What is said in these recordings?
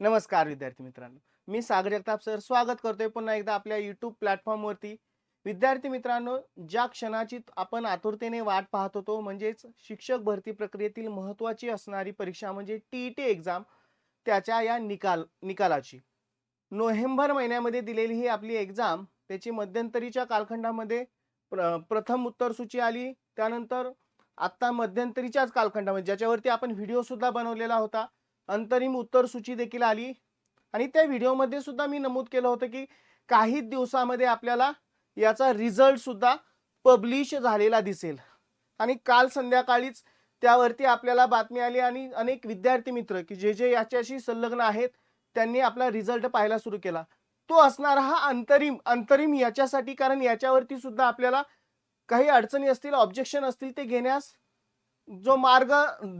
नमस्कार विद्यार्थी मित्रांनो. मी सागर जगताप सर स्वागत करतोय पुन्हा एकदा आपल्या युट्यूब प्लॅटफॉर्मवरती विद्यार्थी मित्रांनो ज्या क्षणाची आपण आतुरतेने वाट पाहत होतो म्हणजेच शिक्षक भरती प्रक्रियेतील महत्त्वाची असणारी परीक्षा म्हणजे टी टी एक्झाम त्याच्या या निकाल निकालाची. नोव्हेंबर महिन्यामध्ये दिलेली ही आपली एक्झाम त्याची मध्यंतरीच्या कालखंडामध्ये प्र प्रथम उत्तर सूची आली. त्यानंतर आत्ता मध्यंतरीच्याच कालखंडामध्ये ज्याच्यावरती आपण व्हिडिओ सुद्धा बनवलेला होता. अंतरिम उत्तर सूची देखील आली. आणि त्या व्हिडिओमध्ये सुद्धा मी नमूद केलं होतं की काही दिवसामध्ये आपल्याला याचा रिझल्ट सुद्धा पब्लिश झालेला दिसेल. आणि काल संध्याकाळीच त्यावरती आपल्याला बातमी आली आणि अनेक विद्यार्थी मित्र की जे जे याच्याशी संलग्न आहेत त्यांनी आपला रिझल्ट पाहायला सुरू केला. तो असणारा हा अंतरिम अंतरिम याच्यासाठी कारण याच्यावरती सुद्धा आपल्याला काही अडचणी असतील ऑब्जेक्शन असतील ते घेण्यास जो मार्ग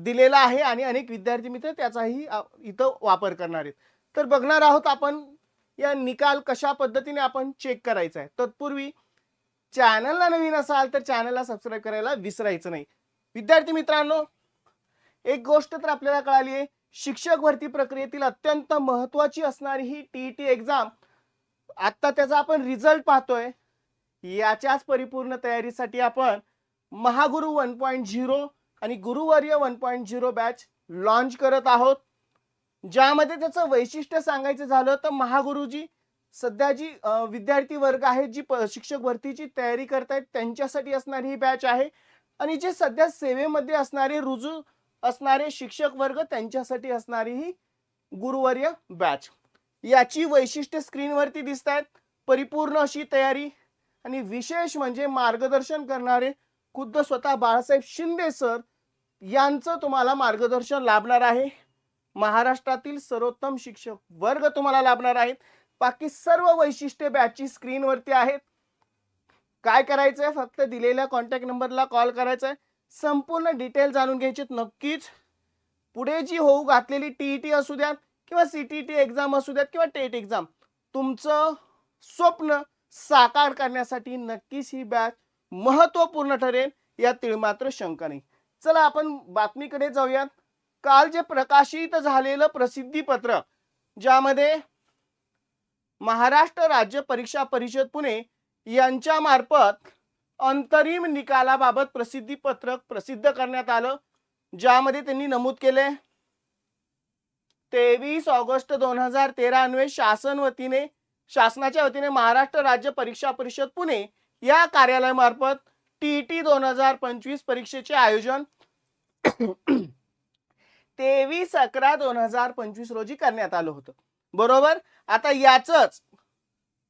दिलेला आहे आणि अनेक विद्यार्थी मित्र त्याचाही इथं वापर करणार आहेत. तर बघणार आहोत आपण या निकाल कशा पद्धतीने आपण चेक करायचा आहे. तत्पूर्वी चॅनलला नवीन असाल तर चॅनलला सबस्क्राईब करायला विसरायचं नाही. विद्यार्थी मित्रांनो एक गोष्ट तर आपल्याला कळाली आहे. शिक्षक भरती प्रक्रियेतील अत्यंत महत्वाची असणारी ही टी टी एक्झाम आत्ता त्याचा आपण रिझल्ट पाहतोय. याच्याच परिपूर्ण तयारीसाठी आपण महागुरु वन पॉईंट झिरो आणि गुरुवार्य one point zero batch launch करत आहोत. ज्यामध्ये त्याचं वैशिष्ट्य सांगायचं झालं तर महागुरुजी सध्या जी विद्यार्थी वर्ग आहेत जी प- शिक्षक भरतीची तयारी करतायत त्यांच्यासाठी असणारी ही बॅच आहे. आणि जे सध्या सेवेमध्ये असणारे रुजू असणारे शिक्षक वर्ग त्यांच्यासाठी असणारी ही गुरुवर्य बॅच याची वैशिष्ट्य स्क्रीनवरती दिसत आहेत परिपूर्ण अशी तयारी. आणि विशेष म्हणजे मार्गदर्शन करणारे खुद्द स्वतः बाळासाहेब शिंदे सर यांचं तुम्हाला मार्गदर्शन लाभणार आहे. महाराष्ट्रातील सर्वोत्तम शिक्षक वर्ग तुम्हाला लाभणार आहेत. बाकी सर्व वैशिष्ट्ये बॅचची स्क्रीनवरती आहेत. काय करायचंय? फक्त दिलेल्या कॉन्टॅक्ट नंबरला कॉल करायचा आहे संपूर्ण डिटेल जाणून घ्यायची नक्कीच. पुढे जी होऊ घातलेली टी टी असू द्यात किंवा सी टी टी एक्झाम असू द्यात किंवा टेट एक्झाम तुमचं स्वप्न साकार करण्यासाठी नक्कीच ही बॅच महत्त्वपूर्ण ठरेल. यात मात्र शंका नाही. चला आपण बातमीकडे जाऊयात. काल जे प्रकाशित झालेलं प्रसिद्धी पत्र ज्यामध्ये महाराष्ट्र राज्य परीक्षा परिषद पुणे यांच्या मार्फत अंतरिम निकालाबाबत प्रसिद्धी पत्रक प्रसिद्ध करण्यात आलं ज्यामध्ये त्यांनी नमूद केले तेवीस ऑगस्ट दोन हजार तेरा अन्वये शासन वतीने शासनाच्या वतीने महाराष्ट्र राज्य परीक्षा परिषद पुणे या कार्यालयामार्फत टी टी दोन हजार पंचवीस परीक्षेचे आयोजन तेवीस अकरा दोन हजार पंचवीस रोजी करण्यात आलं होतं. बरोबर? आता याच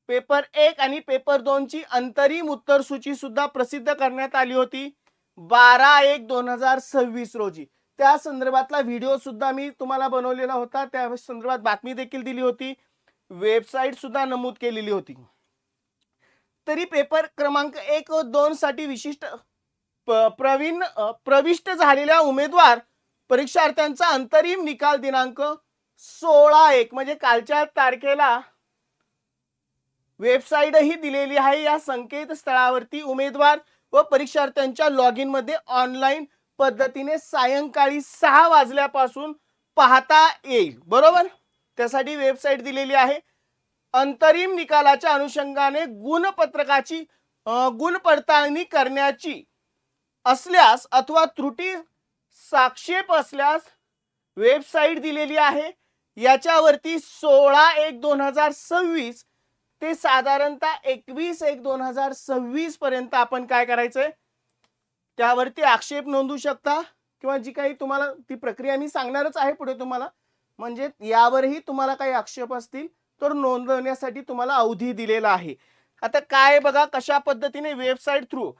पेपर एक आणि पेपर दोन ची अंतरिम उत्तर सूची सुद्धा प्रसिद्ध करण्यात आली होती. बारा एक दोन हजार सव्वीस रोजी. त्या संदर्भातला व्हिडिओ सुद्धा मी तुम्हाला बनवलेला होता. त्या संदर्भात बातमी देखील दिली होती. वेबसाईट सुद्धा नमूद केलेली होती. तरी पेपर क्रमांक एक व दोन साठी विशिष्ट प्रवीण प्रविष्ट झालेल्या उमेदवार परीक्षार्थ्यांचा अंतरिम निकाल दिनांक सोळा एक म्हणजे कालच्या तारखेला वेबसाईट ही दिलेली आहे. या संकेतस्थळावरती उमेदवार व परीक्षार्थ्यांच्या लॉग इनमध्ये ऑनलाईन पद्धतीने सायंकाळी सहा वाजल्यापासून पाहता येईल. बरोबर? त्यासाठी वेबसाईट दिलेली आहे. अंतरिम निकालाच्या अनुषंगाने गुणपत्रकाची गुण पडताळणी करण्याची असल्यास अथवा त्रुटी साक्षेप असल्यास वेबसाईट दिलेली आहे. याच्यावरती सोळा एक दोन हजार सव्वीस ते साधारणतः एकवीस एक दोन हजार सव्वीस पर्यंत आपण काय करायचंय? त्यावरती आक्षेप नोंदवू शकता किंवा जी काही तुम्हाला ती प्रक्रिया मी सांगणारच आहे पुढे तुम्हाला. म्हणजे यावरही तुम्हाला काही आक्षेप असतील तर नोंदवण्यासाठी तुम्हाला अवधी दिलेला आहे. आता काय बघा कशा पद्धतीने वेबसाईट थ्रू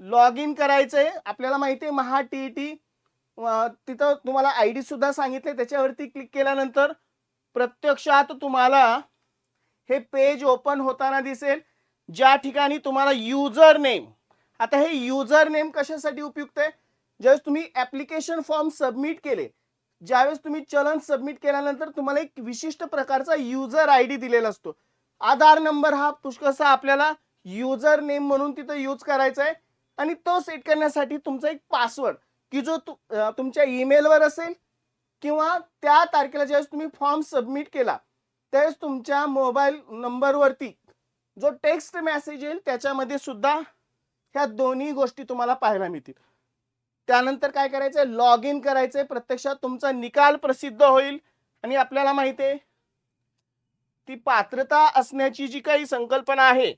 लॉग इन करायचंय आपल्याला माहिती आहे महा टी टी तिथं तुम्हाला आय डी सुद्धा सांगितले त्याच्यावरती क्लिक केल्यानंतर प्रत्यक्षात तुम्हाला हे पेज ओपन होताना दिसेल ज्या ठिकाणी तुम्हाला युजर नेम. आता हे युजर नेम कशासाठी उपयुक्त आहे? ज्यावेळेस तुम्ही ऍप्लिकेशन फॉर्म सबमिट केले ज्यावेळेस तुम्ही चलन सबमिट केल्यानंतर तुम्हाला एक विशिष्ट प्रकारचा युजर आय डी दिलेला असतो. आधार नंबर हा पुष्कळसा आपल्याला युजर नेम म्हणून तिथं यूज करायचा आहे. आणि तो सेट करण्यासाठी तुमचा एक पासवर्ड की जो तु- तुमच्या ईमेलवर असेल किंवा त्या तारखेला ज्यावेळेस तुम्ही फॉर्म सबमिट केला त्यावेळेस तुमच्या मोबाईल नंबरवरती जो टेक्स्ट मेसेज येईल त्याच्यामध्ये सुद्धा ह्या दोन्ही गोष्टी तुम्हाला पाहायला मिळतील. त्यानंतर काय करायचंय? लॉग इन करायचंय. प्रत्यक्षात तुमचा निकाल प्रसिद्ध होईल. आणि आपल्याला माहिती आहे ती पात्रता असण्याची जी काही संकल्पना आहे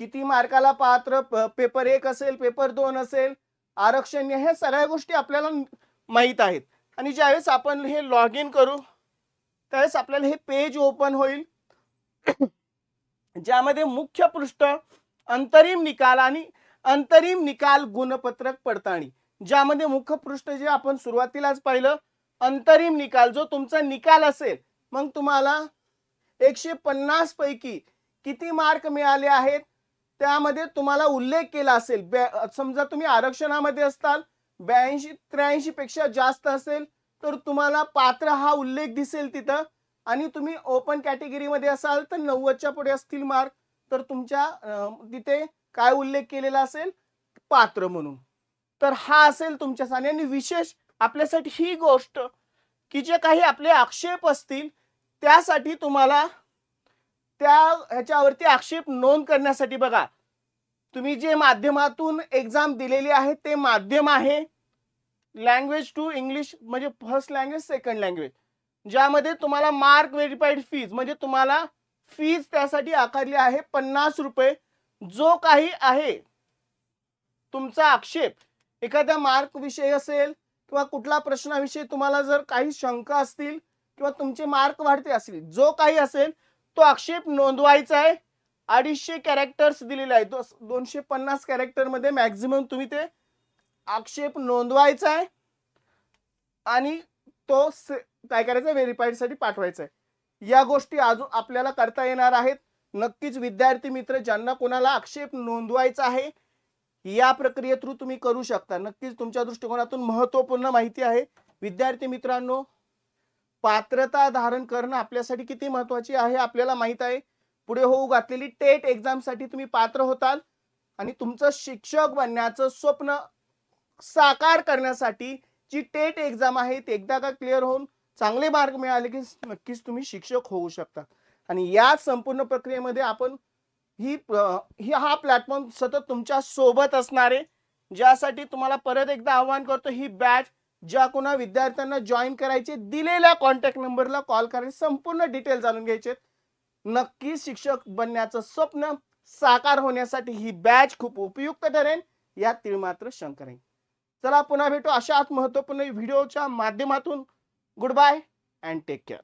किती मार्काला पात्र पेपर एक असेल पेपर दोन असेल आरक्षण ह्या सगळ्या गोष्टी आपल्याला माहीत आहेत. आणि ज्यावेळेस आपण हे लॉग इन करू त्यावेळेस आपल्याला हे पेज ओपन होईल. ज्यामध्ये मुख्य पृष्ठ अंतरिम निकाल आणि अंतरिम निकाल गुणपत्रक पडताळणी. ज्यामध्ये मुख्य पृष्ठ जे आपण सुरुवातीलाच पाहिलं अंतरिम निकाल जो तुमचा निकाल असेल मग तुम्हाला एकशे पन्नास पैकी किती मार्क मिळाले आहेत? त्यामध्ये तुम्हाला उल्लेख केला असेल समजा तुम्ही आरक्षणामध्ये असताल ब्याऐंशी त्र्याऐंशी पेक्षा जास्त असेल तर तुम्हाला पात्र हा उल्लेख दिसेल तिथं. आणि तुम्ही ओपन कॅटेगरीमध्ये असाल तर नव्वदच्या पुढे असतील मार्क तर तुमच्या तिथे काय उल्लेख केलेला असेल? पात्र म्हणून. तर हा असेल तुमच्यासाठी आणि विशेष आपल्यासाठी ही गोष्ट की जे काही आपले आक्षेप असतील त्यासाठी तुम्हाला त्या ह्याच्यावरती आक्षेप नोंद करण्यासाठी बघा. तुम्ही जे माध्यमातून एक्झाम दिलेली आहे ते माध्यम आहे लँग्वेज टू इंग्लिश म्हणजे फर्स्ट लँग्वेज सेकंड लँग्वेज ज्यामध्ये तुम्हाला मार्क व्हेरीफाईड फीज म्हणजे तुम्हाला फीज त्यासाठी आकारली आहे पन्नास रुपये. जो काही आहे तुमचा आक्षेप एखाद्या मार्क विषयी असेल किंवा कुठला प्रश्नाविषयी तुम्हाला जर काही शंका असतील किंवा तुमचे मार्क वाढते असतील जो काही असेल तो आक्षेप नोंदवायचा आहे. अडीचशे कॅरेक्टर्स दिलेले आहे दो- दोनशे पन्नास कॅरेक्टरमध्ये मॅक्झिमम तुम्ही ते आक्षेप नोंदवायचा आहे. आणि तो काय करायचं? व्हेरीफाईडसाठी पाठवायचा आहे. या गोष्टी अजून आपल्याला करता येणार आहेत. नक्कीच विद्यार्थी मित्र ज्यांना कोणाला आक्षेप नोंदवायचा आहे या प्रक्रिये थ्रू तुम्ही करू शकता. नक्कीच तुमच्या दृष्टिकोनातून महत्त्वपूर्ण माहिती आहे. विद्यार्थी मित्रांनो पात्रता धारण करणं आपल्यासाठी किती महत्वाची आहे आपल्याला माहीत आहे. पुढे होऊ घातलेली टेट एक्झामसाठी तुम्ही पात्र होताल आणि तुमचं शिक्षक बनण्याचं स्वप्न साकार करण्यासाठी जी टेट एक्झाम आहे ती एकदा का क्लिअर होऊन चांगले मार्क मिळाले की नक्कीच तुम्ही शिक्षक होऊ शकता. आणि या संपूर्ण प्रक्रियेमध्ये आपण ही ही हा प्लॅटफॉर्म सतत तुमच्यासोबत असणार आहे ज्यासाठी तुम्हाला परत एकदा आवाहन करतो ही बॅच ज्या कोणा विद्यार्थ्यांना जॉईन करायचे दिलेल्या कॉन्टॅक्ट नंबरला कॉल करायचे संपूर्ण डिटेल जाणून घ्यायचे नक्की शिक्षक बनण्याचं स्वप्न साकार होण्यासाठी ही बॅच खूप उपयुक्त ठरेल यात तीळ मात्र शंकर चला पुन्हा भेटू अशाच महत्त्वपूर्ण व्हिडिओच्या माध्यमातून. Good bye and take care